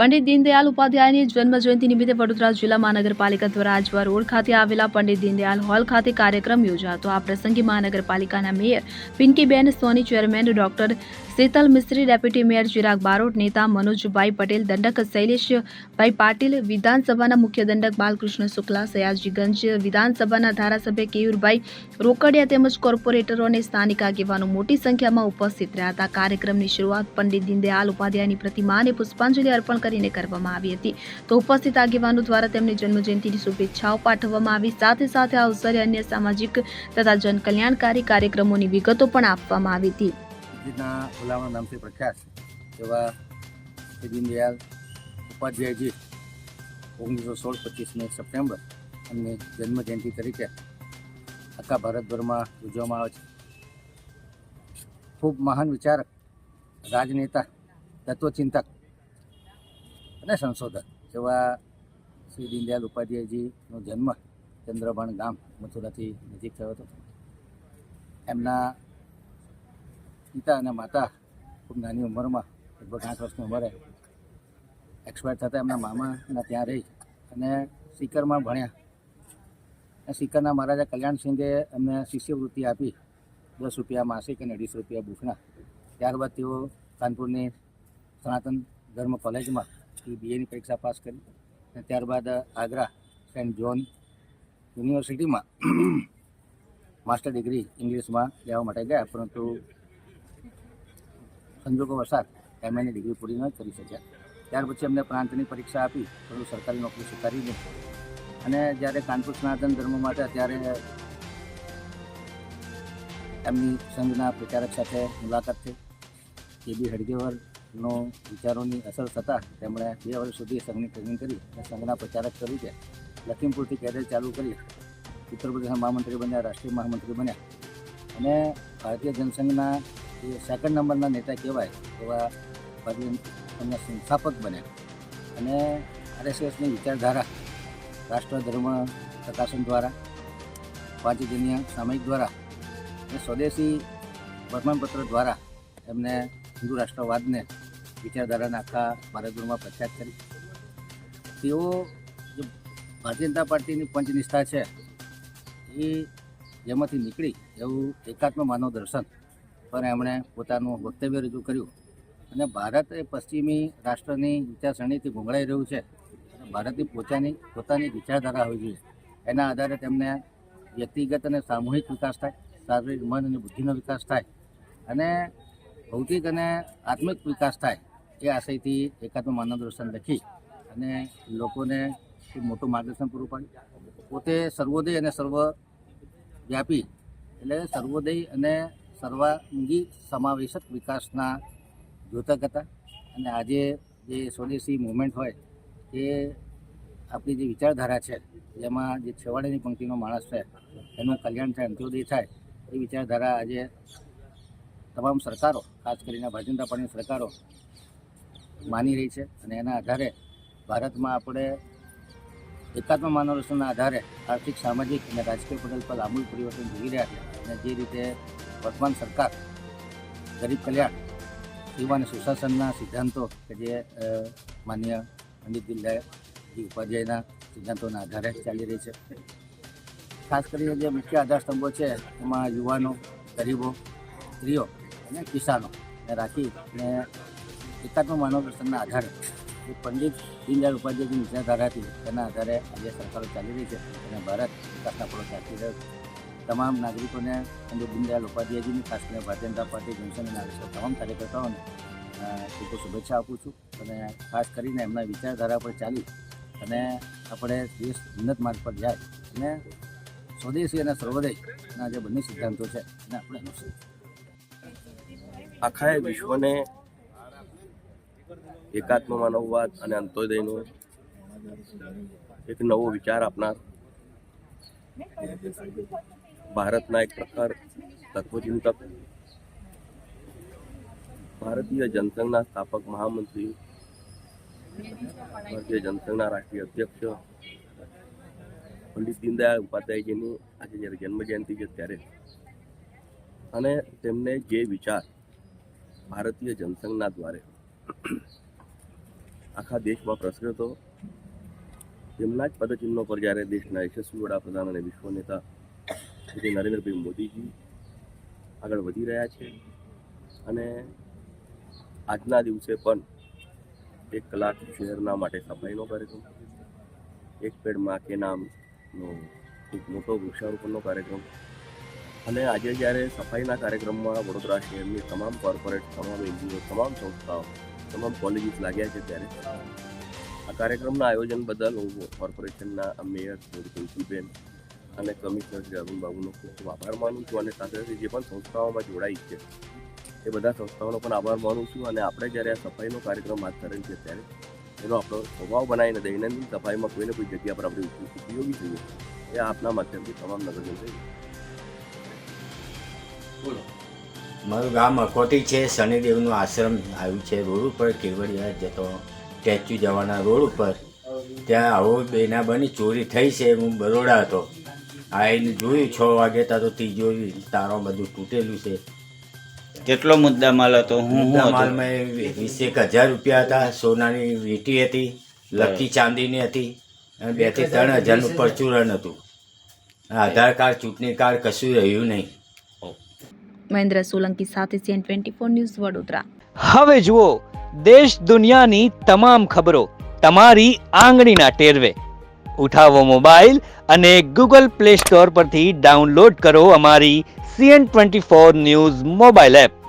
પંડિત દીનદયાલ ઉપાધ્યાયની જન્મ જયંતિ નિમિત્તે વડોદરા જિલ્લા મહાનગરપાલિકા દ્વારા આજવા રોડ ખાતે આવેલા પંડિત દીનદયાલ હોલ ખાતે કાર્યક્રમ યોજાતો આ પ્રસંગે મહાનગરપાલિકાના mayor Pinkiben Soni, chairman doctor Sheetal Mistry, deputy mayor Chirag Barot, નેતા મનોજભાઈ પટેલ, દંડક શૈલેષભાઈ પાટીલ, વિધાનસભાના મુખ્ય દંડક બાલકૃષ્ણ શુક્લા, સયાજીગંજ વિધાનસભાના ધારાસભ્ય કેયુરભાઈ રોકડિયા તેમજ કોર્પોરેટરો અને સ્થાનિક આગેવાનો મોટી સંખ્યામાં ઉપસ્થિત રહ્યા હતા. કાર્યક્રમની શરૂઆત પંડિત દીનદયાલ ઉપાધ્યાયની પ્રતિમાને પુષ્પાંજલિ અર્પણ કરીને કરવામાં આવી હતી. તો ઉપસ્થિત આગેવાનો દ્વારા તેમની જન્મજયંતિની શુભેચ્છાઓ પાઠવવામાં આવી. સાથે સાથે આ અવસરે અન્ય સામાજિક તથા જનકલ્યાણકારી કાર્યક્રમોની વિગતો પણ આપવામાં આવી હતી. ઉપાધ્યાયજી ઓગણીસો સોળ પચીસમી સપ્ટેમ્બર એમની જન્મ જયંતિ તરીકે આખા ભારતભરમાં ઉજવવામાં આવે છે. ખૂબ મહાન વિચારક, રાજનેતા, તત્વચિંતક અને સંશોધક એવા શ્રી દીનદયાલ ઉપાધ્યાયજીનો જન્મ ચંદ્રભણ ગામ મથુરાથી નજીક થયો હતો. એમના પિતા અને માતા ખૂબ નાની ઉંમરમાં, લગભગ આઠ વર્ષની ઉંમરે એક્સપાયર થતાં એમના મામાના ત્યાં રહી અને સિકરમાં ભણ્યા. અને સિકરના મહારાજા કલ્યાણસિંહે એમને શિષ્યવૃત્તિ આપી, દસ રૂપિયા માસિક અને અઢીસ રૂપિયા બુકના. ત્યારબાદ તેઓ કાનપુરની સનાતન ધર્મ કોલેજમાં બીએની પરીક્ષા પાસ કરી અને ત્યારબાદ આગ્રા સેન્ટ જોન યુનિવર્સિટીમાં માસ્ટર ડિગ્રી ઇંગ્લિશમાં લેવા માટે ગયા, પરંતુ સંજોગો વસાત એમએની ડિગ્રી પૂરી ન કરી શક્યા. ત્યાર પછી એમને પ્રાંતની પરીક્ષા આપી, પરંતુ સરકારી નોકરી સ્વીકારી નહીં. અને જ્યારે કાનપુર સનાતન ધર્મમાં માટે ત્યારે એમની સંઘના પ્રચારક સાથે મુલાકાત થઈ. એ બી હડગેવરનો વિચારોની અસર થતાં તેમણે બે વર્ષ સુધી સંઘની ટ્રેનિંગ કરી અને સંઘના પ્રચારક તરીકે લખીમપુરથી કેડર ચાલુ કરી ઉત્તર પ્રદેશના મહામંત્રી બન્યા, રાષ્ટ્રીય મહામંત્રી બન્યા. અને ભારતીય જનસંઘના જે સેકન્ડ નંબરના નેતા કહેવાય એવા ભારતીય સંસ્થાપક બન્યા. અને આરએસએસની વિચારધારા રાષ્ટ્ર ધર્મ પ્રકાશન દ્વારા પાંચજન્ય સામયિક દ્વારા અને સ્વદેશી વર્તમાનપત્ર દ્વારા એમને હિન્દુ રાષ્ટ્રવાદને વિચારધારાને આખા ભારતભરમાં પ્રખ્યાત કરી. તેઓ જે ભારતીય જનતા પાર્ટીની પંચનિષ્ઠા છે, એ જેમાંથી નીકળી એવું એકાત્મ માનવ દર્શન પર એમણે પોતાનું વક્તવ્ય રજૂ કર્યું. અને ભારત એ પશ્ચિમી રાષ્ટ્રની વિચારસરણીથી ગુંગળાઈ રહ્યું છે. ભારતની પોતાની પોતાની વિચારધારા હોવી જોઈએ. એના આધારે તેમને વ્યક્તિગત અને સામૂહિક વિકાસ થાય, શારીરિક, મન અને બુદ્ધિનો વિકાસ થાય અને ભૌતિક અને આત્મિક વિકાસ થાય. એ આશયથી એકાત્મ માનવ દર્શન લખી અને લોકોને મોટું માર્ગદર્શન પૂરું પાડ્યું. પોતે સર્વોદય અને સર્વ વ્યાપી એટલે સર્વોદય અને સર્વાંગી સમાવેશક વિકાસના જોતક હતા. અને આજે જે સ્વદેશી મુવમેન્ટ હોય એ આપણી જે વિચારધારા છે, જેમાં જે છેવાડાની પંક્તિનો માણસ છે, એનું કલ્યાણ થાય, અંત્યોદય થાય, એ વિચારધારા આજે તમામ સરકારો, ખાસ કરીને ભારતીય જનતા પાર્ટીની સરકારો માની રહી છે અને એના આધારે ભારતમાં આપણે એકાત્મ માનવ આધારે આર્થિક, સામાજિક અને રાજકીય પટેલ પર આમૂલ પરિવર્તન જોઈ રહ્યા છે અને જે રીતે વર્તમાન સરકાર ગરીબ કલ્યાણ સેવા અને સુશાસનના સિદ્ધાંતો કે જે માન્ય પંડિત દીનદયાળજી ઉપાધ્યાયના સિદ્ધાંતોના આધારે ચાલી રહી છે. ખાસ કરીને જે મુખ્ય આધારસ્તંભો છે, એમાં યુવાનો, ગરીબો, સ્ત્રીઓ અને કિસાનો રાખી અને એકાત્મ માનવ દર્શનના આધારે જે પંડિત દીનદયાળ ઉપાધ્યાયની વિચારધારા હતી તેના આધારે આજે સરકારો ચાલી રહી છે અને ભારત વિકાસના પડો ચાલી રહ્યો છે. તમામ નાગરિકોને પંડિત દીનદયાળ ઉપાધ્યાયજીની, ખાસ કરીને ભારતીય જનતા પાર્ટી, જનસંઘ આરએસએસ તમામ કાર્યકર્તાઓને ખૂબ શુભેચ્છા આપું છું અને ખાસ કરીને એમના વિચારધારા પર ચાલી અને આપણે દેશ ઉન્નત માર્ગ પર જાય અને સ્વદેશી અને સર્વોદયના જે બંને સિદ્ધાંતો છે એને આપણે અનુસરીશું આખા વિશ્વને એકાત્મ માનવવાદ અને અંત્યોદયનો એક નવો વિચાર આપનાર ભારતના એક પ્રખર તત્વચિંતક ભારતીય જનસંઘના સ્થાપક મહામંત્રી ભારતીય જનસંઘના રાષ્ટ્રીય અધ્યક્ષ પંડિત દીનદયાળ ઉપાધ્યાયજીની આજે જ્યારે જન્મજયંતિ છે ત્યારે. અને તેમને જે વિચાર ભારતીય જનસંઘના દ્વારે આખા દેશમાં પ્રસર્યો હતો. તેમના જ પદચિહ્નો પર જ્યારે દેશના યશસ્વી વડાપ્રધાન અને વિશ્વ નેતા શ્રી નરેન્દ્રભાઈ મોદીજી આગળ વધી રહ્યા છે અને આજના દિવસે પણ એક કલાક શહેરના માટે સફાઈનો કાર્યક્રમ, એક પેડમાં નામનો એક મોટો વૃક્ષારોપણનો કાર્યક્રમ અને આજે જ્યારે સફાઈના કાર્યક્રમમાં વડોદરા શહેરની તમામ કોર્પોરેટ, તમામ એનજીઓ, તમામ સંસ્થાઓ તમામ કોલેજીસ લાગ્યા છે ત્યારે. આ કાર્યક્રમના આયોજન બદલ હું કોર્પોરેશનના મેયર તુલસીબેન અને કમિશનર શ્રી અરુણબાબુનો ખૂબ ખૂબ આભાર માનું છું અને સાથે સાથે જે પણ સંસ્થાઓમાં જોડાઈ છે, એ બધા સંસ્થાઓનો પણ આભાર માનું છું અને આપણે જ્યારે આ સફાઈનો કાર્યક્રમ હાથ ધરેલ છે ત્યારે એનો આપણો સ્વભાવ બનાવીને દૈનંદિન સફાઈમાં કોઈને કોઈ જગ્યા પર આપણે ઉપયોગ- થઈએ એ આપના માધ્યમથી તમામ નગરજન થઈ મારું ગામ અકોટી છે. શનિદેવનું આશ્રમ આવ્યું છે રોડ ઉપર કેવડિયા જતો સ્ટેચ્યુ જવાના રોડ ઉપર. ત્યાં આવો બેના બની ચોરી થઈ છે હું બરોડા હતો. આવીને જોયું છ વાગે ત્યાં તો તિજોરી તારો બધું તૂટેલું છે. કેટલો મુદ્દા માલ હતો? હું હું માલમાં વીસ એક હજાર રૂપિયા હતા. સોનાની વીંટી હતી લકી ચાંદીની હતી અને બેથી ત્રણ હજારનું પરચુરણ હતું. આધાર કાર્ડ ચૂંટણી કાર્ડ કશું રહ્યું નહીં. મહેન્દ્ર સોલંકી સાથે CN twenty four news Vadodara. હવે જુઓ, દેશ દુનિયાની તમામ ખબરો તમારી આંગળીના ટેરવે. ઉઠાવો મોબાઈલ અને ગૂગલ પ્લે સ્ટોર પરથી ડાઉનલોડ કરો અમારી CN twenty four news mobile app.